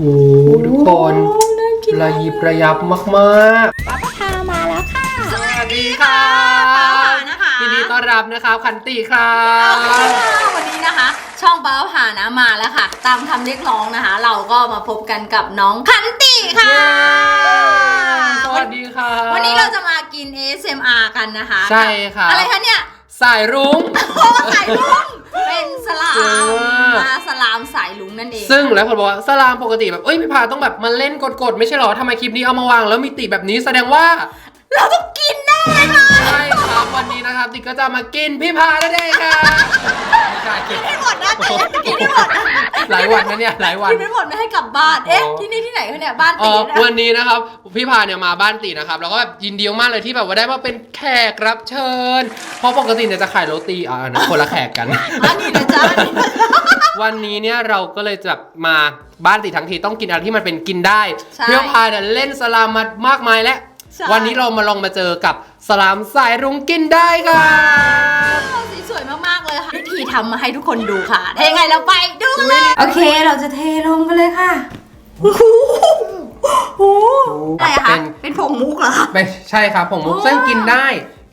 โอ้โหทุกคนโอ้น่ากินระยิบระยับมากป้าปะทามาแล้วค่ะๆ สวัสดีค่ะป้าผานะคะยินดีต้อนรับนะครับคันติครับ วันนี้นะคะ ช่องป้าผานะมาแล้วค่ะ ตามคำเรียกร้องนะคะ เราก็มาพบกันกับน้องคันติค่ะเย้สวัสดีค่ะวันนี้เราจะมากิน ASMR กันนะคะใช่ค่ะ อะไรคะเนี่ย สายรุ้ง โอ้สายลุงเป็นสลาเอมอ มาสลามสายลุงนั่นเองซึ่งแล้วคนบอกว่าสลามปกติแบบเอ้ยพี่พาต้องแบบมาเล่นกดๆไม่ใช่หรอทำไมคลิปนี้เอามาวาง แล้วมีติแบบนี้แสดงว่า เราต้องกินแน่ค่ะใช่ครับวันนี้นะครับติกก็จะมากินพี่พานั่นเองค่ะไม่ใช่กินให้หมดนะแต่กินให้หมดนะหลายวันนะเนี่ยหลายวัน กินไม่หมดไม่ให้กลับบ้าน เอ๊ะอ๋อที่นี่ที่ไหนคะเนี่ยบ้านเอตีอนะวันนี้นะครับพี่พาเนี่ยมาบ้านตีนะครับแล้วก็แบบยินดีมากๆเลยที่แบบว่าได้มาเป็นแขกรับเชิญ เพราะปกติเนี่ยจะขายโรตีอ่านะคนละแขกกันอันนี้นะจ๊ะอันนี้นะจ๊ะวันนี้เนี่ยเราก็เลยจะมาบ้านตีทั้งทีต้องกินอะไรที่มันเป็นกินได้ใช่เพื่อพาเนี่ยเล่นสลามมามากมายและ ใช่ วันนี้เรามาลองมาเจอกับสลามสายรุ้งกินได้ค่ะสีสวยมากๆเลยค่ะวิธีทำมาให้ทุกคนดูค่ะถ้ายังไงเราไปดูกันเลยโอเคเราจะเทลงกันเลยค่ะโอ้โหโอ้โหอะไรอะเป็คะนเป็นผงมุกเหรอคะ ไม่ใช่ครับผงมุกอ๋อซึ่งกินได้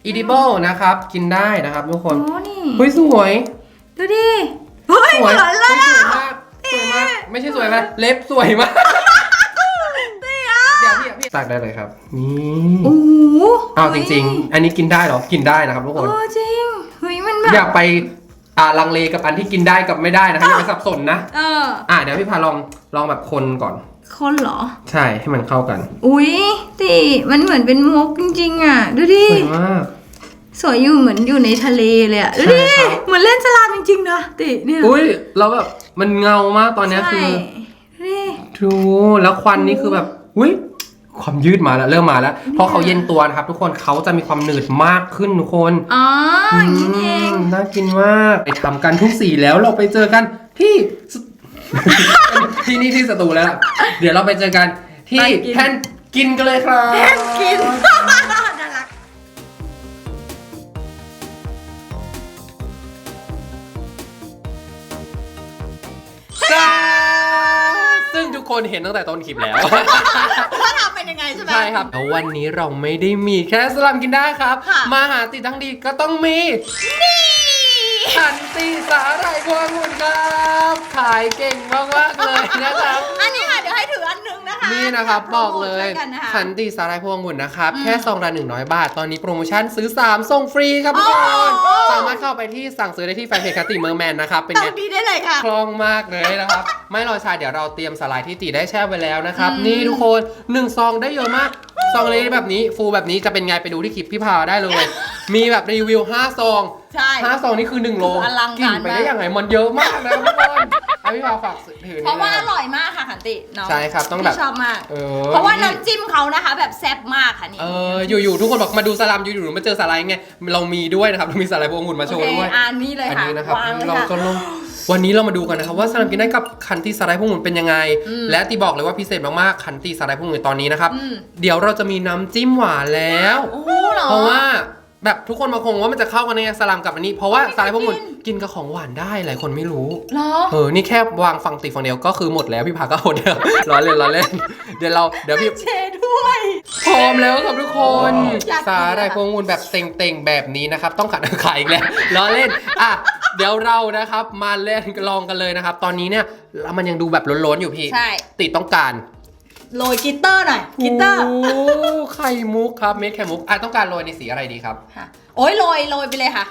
edible นะครับ กินได้นะครับทุกคนโอ้นี่เฮ้ยสวยดูดิเฮ้ยสเหวมืยอนเลยสวยอะมากสวยมาก ไม่ใช่สวยมากเล็บสวยมากเดี๋ยวพี่พี่ ตักได้เลยครับ นี่โอ้โหเอาจริง ๆ อันนี้กินได้เหรอ กินได้นะครับทุกๆคน โอ้จริงเฮ้ยมันแบบ อย่าไปอ่าลังเลกับอันที่กินได้กับไม่ได้นะครับอย่าไปสับสนนะ เออ อ่าเดี๋ยวพี่พาลองลองแบบคนก่อน คนเหรอ ใช่ให้มันเข้ากันอุ๊ยติมันเหมือนเป็นมุกจริงๆอะ ดูดิ สวยมาก สวยอยู่เหมือนอยู่ในทะเลเลยอะ ดูดิ ใช่ครับ เหมือนเล่นสลามจริงๆนะติเนี่ยอุ้ยเราแบบมันเงามากตอนเนี้ยใช่คือดูดิดูแล้วควันนี่คือแบบอุ้ย ความยืดมาแล้วเริ่มมาแล้ว เพราะเขาเย็นตัวนะครับทุกคนเขาจะมีความหนืดมากขึ้นทุกคนอ๋ออย่างนี้เองมน่ากินมากไปทำกันทุกสีแล้วเราไปเจอกันที่สที่นี่ที่สตูแล้วล่ะเดี๋ยวเราไปเจอกันที่แท่นกินกันเลยครับกินน่ารักจ้าซึ่งทุกคนเห็นตั้งแต่ต้นคลิปแล้ว ว่า ทำเป็นยังไงใช่ไหม ใช่ครับแล้ววันนี้เราไม่ได้มีแค่สลัมกินได้ครับ ค่ะ มาหาติดทั้งดีก็ต้องมี นี่ขันตีสาหร่ายพวงหุ่นครับ ขายเก่งมากๆเลยนะครับ อันนี้ นหนึงนะคะนี่นะครับบอกเลยโปรโมทช่วกันนะคะขันตีสาหร่ายพวงหุ่นนะครับอืมแค่ซองละ100บาท ตอนนี้โปรโมชั่นซื้อ 3 ส่งฟรีครับทุกคนโอ้สามารถเข้าไปที่สั่งซื้อได้ที่แฟนเพจคันติเมอร์แมนนะครับเป็นตไงองดีได้เลยค่ะคล่องมากเลยนะครับ ไม่รอช้าเดี๋ยวเราเตรียมสไลด์ที่ตีได้แช่ไว้แล้วนะครับอืมนี่ทุกคน1ซองได้เยอะมากซองเล็กแบบนี้ฟูลแบบนี้จะเป็นไงไปดูที่คลิปพี่พาได้เลย มีแบบรีวิว 5 ซองใช่5ซองนี่คือ 1 โลอลังกิการนไปได้ยังไงมันเยอะมากนะทุกคน เอาพี่พาฝากถือเพนี่ราะว่านะอร่อยมากค่ะขันติเนาะใช่ครับต้องแบบ พี่ชอบมาก เออเพราะว่าน้ำจิ้มเขานะคะ แบบแซ่บมากค่ะนี่เอออยู่ๆทุกคนบอกมาดูสลัมอยู่ๆมาเจอสไลด์ไงเรามีด้วยนะครับเรามีสไลด์พวงหุ่นมาโชว์ด้วย โอเคอันนี้เลยอันค่ะนี้นะครับวางเลยเราค่ะ จะลงวันนี้เรามาดูกันนะครับว่าสลัมกินได้กับคันตีสไลด์พวงหุ่นเป็นยังไง อืมและตีบอกเลยว่าพิเศษมากๆคันตีสไลด์พวงหุ่นตอนนี้นะครับอืม เดี๋ยวเราจะมีน้ำจิ้มหวานแล้ว โอ้โหเหรอเพราะว่า แบบทุกคนมาคงว่ามันจะเข้ากันในสลัมกับอันนี้ เพราะว่าไม่สไลด์พวงหุ่นกินกินกับของหวานได้หลายคนไม่รู้ เหรอ เออ นี่แค่วางฟังตีฟังเดียวก็คือหมดแล้วพี่พาก็หมดแล้วล้อเล่นล้อเล่น เดี๋ยวเราเดี๋ยวพี่เชด้วย พร้อมแล้วครับทุกคน อยากกิน สาหร่ายพวงมูลแบบเต็งๆแบบนี้นะครับ ต้องขัดขายอีกแล้วล้อเล่นอะเดี๋ยวเรานะครับมาเล่นลองกันเลยนะครับ ตอนนี้เนี่ยมันยังดูแบบล้นๆอยู่พี่ ใช่ ติดต้องการ โรยกลิตเตอร์หน่อยกลิตเตอร์โอ้ไข่มุกครับเม็ดไข่มุกอะต้องการโรยในสีอะไรดีครับค่ะโอ้ยโรยโรยไปเลยค่ะ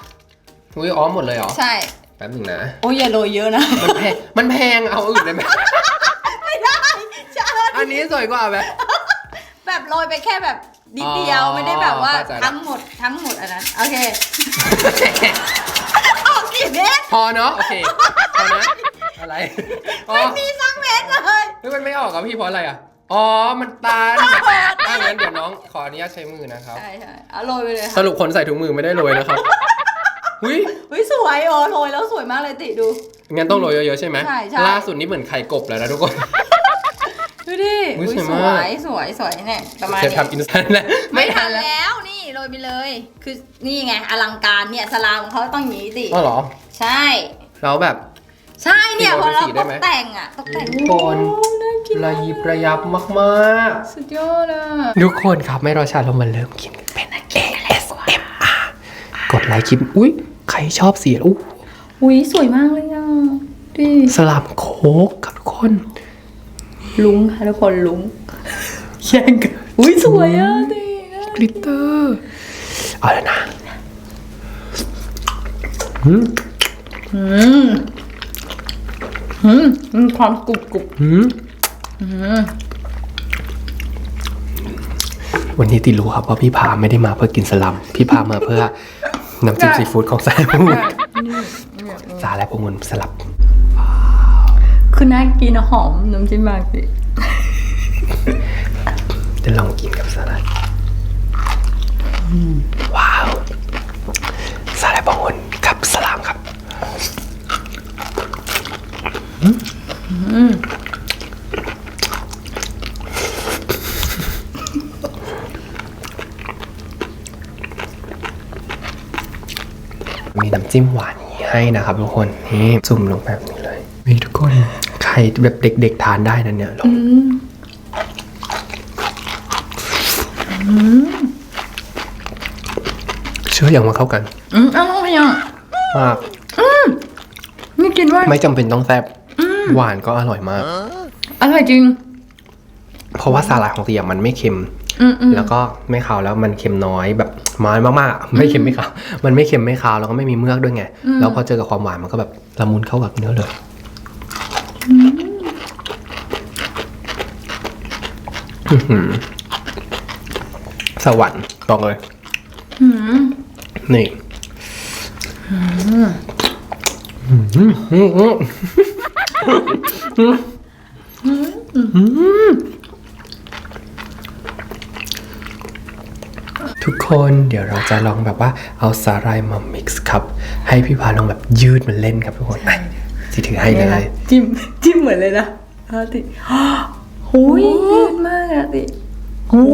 อุ้ยอ๋อหมดเลยเหรอใช่แป๊บหนึงนะโอ้ยอย่าโรยเยอะนะมันแพงมันแพงเอาอื่นได้ไหมไม่ได้จะเอาอันนี้สวยกว่าไหมแบบโรยไปแค่แบบนิดเดียวอ๋อไม่ได้แบบว่าเข้าใจละทั้งหมดทั้งหมดอันนั้นโอเคออกกี่เม็ดพอเนาะโอเคพอนะอะไรอ๋อไม่มีสักเม็ดเลยเฮ้ยมันไม่ออกอะพี่เพราะอะไรอะ อ๋อ มันตันถ้างั้นเดี๋ยวน้องขออนุญาตใช้มือนะครับ ใช่ใช่เอาโรยไปเลยสค่ะรุปคนใส่ถุงมือไม่ได้โรยนะครับ หุยเฮ้ยสวยโอ้โรยแล้วสวยมากเลยติดู งั้นต้องโรยเยอะๆใช่ไหมใช่ใช่ ล่าสุดนี่เหมือนไข่กบแล้วนะทุกคน ดูดิอุ๊ยอุ๊ยสวยสมากวยสวยสวยเนี่ยประมาณจะนี้ทำอินสแตนต์แล้วไม่ทันแล้วนี่โรยไปเลย คือนี่ไงอลังการเนี่ยสลามของเขาต้องอย่างนี้สิอ๋อเหรอ ใช่ แล้วแบบ ใช่เนี่ยพอเราสีได้ตกไหมแต่งอะตกแต่งทุกคนน่า กินระยิบระยับมากสุดยอดอะๆ ทุกคนครับไม่รอช้าเรามาเริ่มกินกันเป็น ASMR กดไลค์คลิป อุ๊ย ใครชอบเสียงอู้อุ้ยสวยมากเลยอะดิสลัมโค้กครับทุกคนลุงค่ะทุกคนลุงแย่งกันอุ้ยสวยอะดิกลิตเตอร์เอาแล้วนะอืมอืมอืมมีความกรุบกรุบอืมอืม วันนี้ติรู้ครับว่าพี่พาไม่ได้มาเพื่อกินสลัม พี่พามาเพื่อน้ำจิ้มซีฟู้ดของสายพงุนสาและพงุนสลับ คือน่ากินอะหอมน้ำจิ้มมากสิจะลองกินกับสลัดว้าวสาและพงุนกับสลามครับมี จิ้มหวานอย่างนี้ให้นะครับทุกคนนี่จุ่มลงแบบนี้เลยมีทุกคนใครแบบเด็ก ๆ ทานได้นะเนี่ยลองเชื่ออย่างว่าเข้ากัน อืมอร่อยอะมากนี่กินว่าไม่จำเป็นต้องแซ่บหวานก็อร่อยมาก อร่อยจริง เพราะว่าสาหร่ายของเตียมันไม่เค็มอืมอืม แล้วก็ไม่ขาวแล้วมันเค็มน้อยแบบน้อยมากๆ ไม่เค็มไม่ขาวมันไม่เค็มไม่ขาวแล้วก็ไม่มีเมือกด้วยไง แล้วพอเจอกับความหวานมันก็แบบละมุนเข้ากับเนื้อเลยอื้อหือสวรรค์บอกเลยอืมนี่อืมอืมอืม ทุกคนเดี๋ยวเราจะลองแบบว่าเอาสาหร่ายมา mix ครับ ให้พี่พาลองแบบยืดมันเล่นครับทุกคนอะสิถือให้เลย จิ้มจิ้มเหมือนเลยนะอาติโอ้ยยืดมากอะติโอ้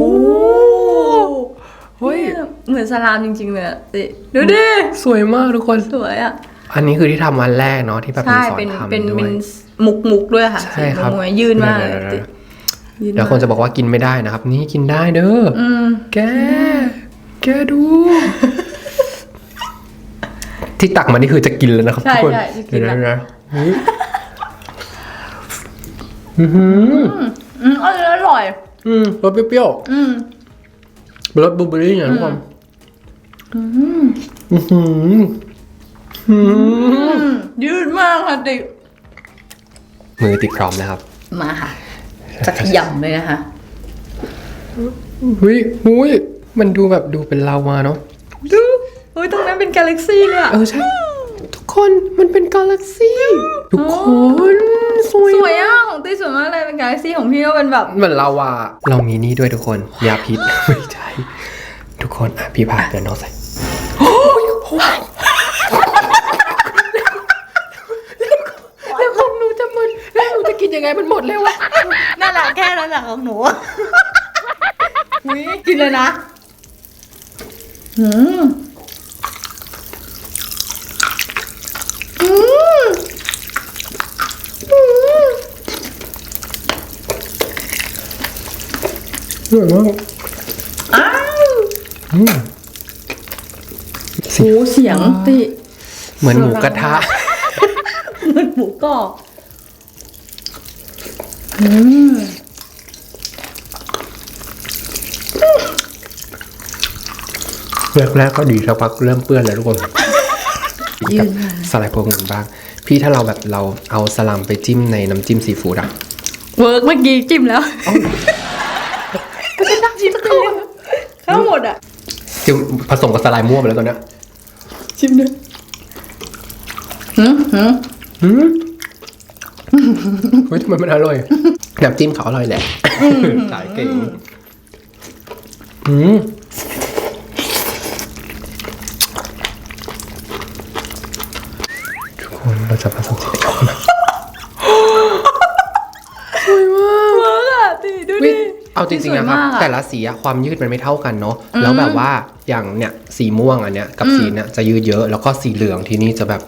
เฮ้ยเนี่ยเหมือนสลามจริงๆเลยอะติดูดิสวยมากทุกคนสวยอะอันนี้คือที่ทำวันแรกเนาะที่แบบมีใช่สอนเป็นทำเป็นด้วเป็ยนมุกมุกๆด้วยค่ะใช่ครับสีมวยยืดมากเลยเดี๋ยวๆๆติยืดเดี๋ยวคนจะบอกว่ากินไม่ได้นะครับ นี่กินได้เด้อออืมแก แกดู ที่ตักมานี่คือจะกินแล้วนะครับใช่ทุกคนใช่จะกินละเดี๋ยวนะอุ๊ยอื้อหืออืมอร่อยอร่อย อืมรสเปรี้ยวอืมๆรสบลูเบอร์รี่นะทุกคนอื้อหืออื้อหืออืมยืดมากค่ะติมือติดพร้อมแล้วครับ มาค่ะจะขยำเลยนะคะหุยหุย มันดูแบบดูเป็นลาวาเนาะดูเฮ้ยตรงนั้นเป็นกาแล็กซี่เลยอะเออใช่ ทุกคนมันเป็นกาแล็กซี่ ทุกคนสวยสวยอะของตี้สวยมากเลยเป็นกาแล็กซี่ของพี่ก็เป็นแบบเหมือนลาวาเรามีนี่ด้วยทุกคนยาพิษไม่ใช่ทุกคนอะพี่พาเดี๋ยวน้องใส่แล้วของหนูจะหมดแล้วหนูจะกินยังไงมันหมดแล้วอะนั่นแหละแค่นั้นแหละของหนูอุ้ยกินเลยนะ อืมอืมอืมสวยมากอ้าวอืมโหเสียงติเหมือนหมูกระทะ เหมือนหมูกรอบอืม แรกๆก็ดีสักพักเริ่มเปื้อนแล้วทุกคนยืกับนมาสไลด์พวกนั้นบ้าง พี่ถ้าเราแบบเราเอาสลัมไปจิ้มในน้ำจิ้มซีฟู้ดอะเวิร์กเมื่อกี้จิ้มแล้วก็จะนั่งจิ้มเข้าเข้าหมดอะจิ้มผสมกับสไลด์มั่วไปแล้วตอนเนี้ยจิ้มด้วยหืมหืมหืมเฮ้ยทำไมมันอร่อยน้ำจิ้มเขาอร่อยแหละสายเก่งหืม ทุกคนเราจะผสมสีเขียวนะเวิร์กอะติดูวิดิ เอาจริงๆนะครับสวยมากอะแต่ละสีอะความยืดมันไม่เท่ากันเนาะแล้วแบบว่าอย่างเนี่ยสีม่วงอันเนี้ยกับสีเนี่ยจะยืดเยอะ แล้วก็สีเหลืองที่นี่จะแบบ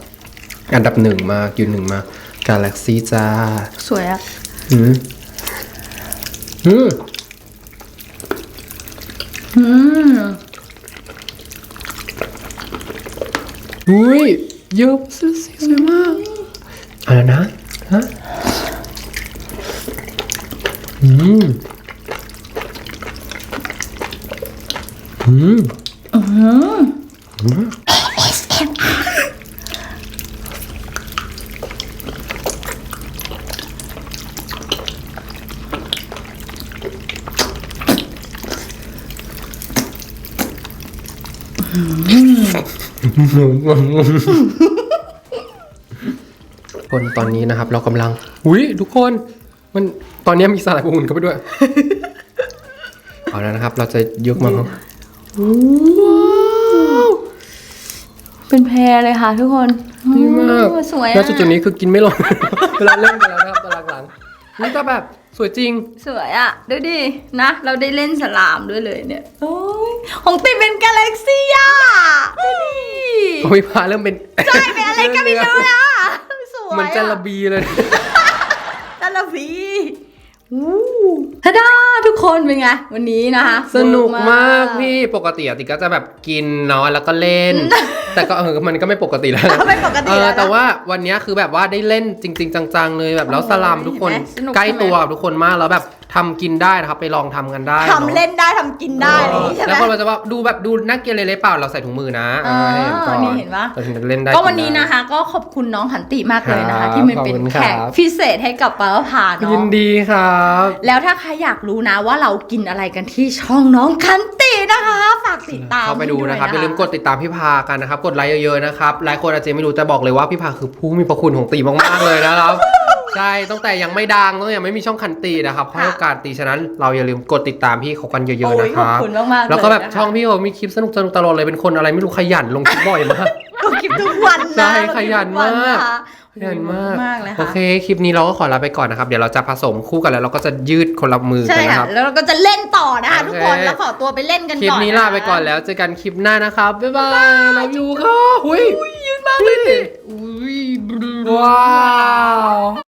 อันดับหนึ่งมากยืนหนึ่งมากกาแล็กซี่จ้าสวยอะอืมอืมอืมอุ้ย เยอะสีสวยมากอะไรนะฮะอืมอืมอืม คนตอนนี้นะครับ เรากำลังอุ้ยทุกคน มันตอนนี้มีสาหร่ายพวงอุ่นเข้าไปด้วย เอาแล้วนะครับ เราจะยกมาครับเป็นแพรเลยค่ะทุกคนดีมากอืสวยอะแล้วจุดๆนี้คือกินไม่ลงเวลาเล่นไปแล้วนะครับตอนหลังๆนี่ก็แบบสวยจริง สวยอะดูดิ นะ เราได้เล่นสลามด้วยเลยเนี่ย โอ้ย ของติเป็นกาแล็กซี่อะดูดิโอ้ยพาเริ่มเป็นใช่เป็นอะไรก็ไม่รู้นะสวยเหมือนจาระบีเลยจาระบีอู้ทาดาทุกคนเป็นไง วันนี้นะคะ สนุกมากพี่ปกติอะติก็จะแบบกินเนาะแล้วก็เล่น แต่ก็เออมันก็ไม่ปกติแล้วนะไม่ปกเอติอแล้วนะแต่ว่าวันเนี้ยคือแบบว่าได้เล่นจริง ๆ จังๆเลยแบบแล้วโอ้โหสลามทุกคนเห็นไหมสนุกใกล้ใช่ไหมตัวกับทุกคนมากแล้วแบบ ทำกินได้นะครับไปลองทำกันได้ทำเล่นได้ทำกินได้อะไรอย่างงี้ใช่ไหม แล้วคนเราจะว่าดูแบบดูน่าเกลียดเลยๆเปล่าเราใส่ถุงมือนะอ๋อเให้ก่อนี่เห็นปะ เราถึงจะเล่นได้ก็วันนี้กิได้นะคะ ก็ขอบคุณน้องหันติมากเลยนะครัคะบที่มันเป็นขอบคุณแขกครับพิเศษให้กับป้าพายิเนาะนดีครับ แล้วถ้าใครอยากรู้นะว่าเรากินอะไรกันที่ช่องน้องคันตินะคะ ฝากติดตามเข้าไปดูนะครับอให้ย่าลืมกดติดตามพี่พากันนะครับ กดไลค์เยอะๆนะครับหลายคนอาจจะไม่รู้แต่บอกเลยว่าพี่พาคือผู้มีพระคุณของตีมากๆเลยนะครับ ใช่ตั้งแต่ยังไม่ดังตั้งแต่ยังไม่มีช่องคันตีนะครับให้โอกาสตีฉะนั้นเราอย่าลืมกดติดตามพี่เขากันเยอะๆโอ้นะยคขอบรับ คุณมากๆแล้วก็แบบเยนะคะช่องพี่เขามีคลิปสนุกสนุกๆตลอดเลยเป็นคนอะไรไม่รู้ขยันลงคลิปบ่อยมากลงคลิปทุกวันนะใช่ลงคลิปขยันทุวัมากนะคะขยันมาก มากเลยค่ะโอเค คลิปนี้เราก็ขอลาไปก่อนนะครับ เดี๋ยวเราจะผสมคู่กันแล้วเราก็จะยืดคนละมือใช่กันนะค่ะ ครับ แล้วเราก็จะเล่นต่อนะคะโอเคทุกคนแล้วขอตัวไปเล่นกันคลิปก่อนนี้นะลาไปก่อนแล้วเจอกันคลิปหน้านะครับ บ๊ายบายลาอยู่ค่ะหุยยืนมากเลยอุ้ยว้าว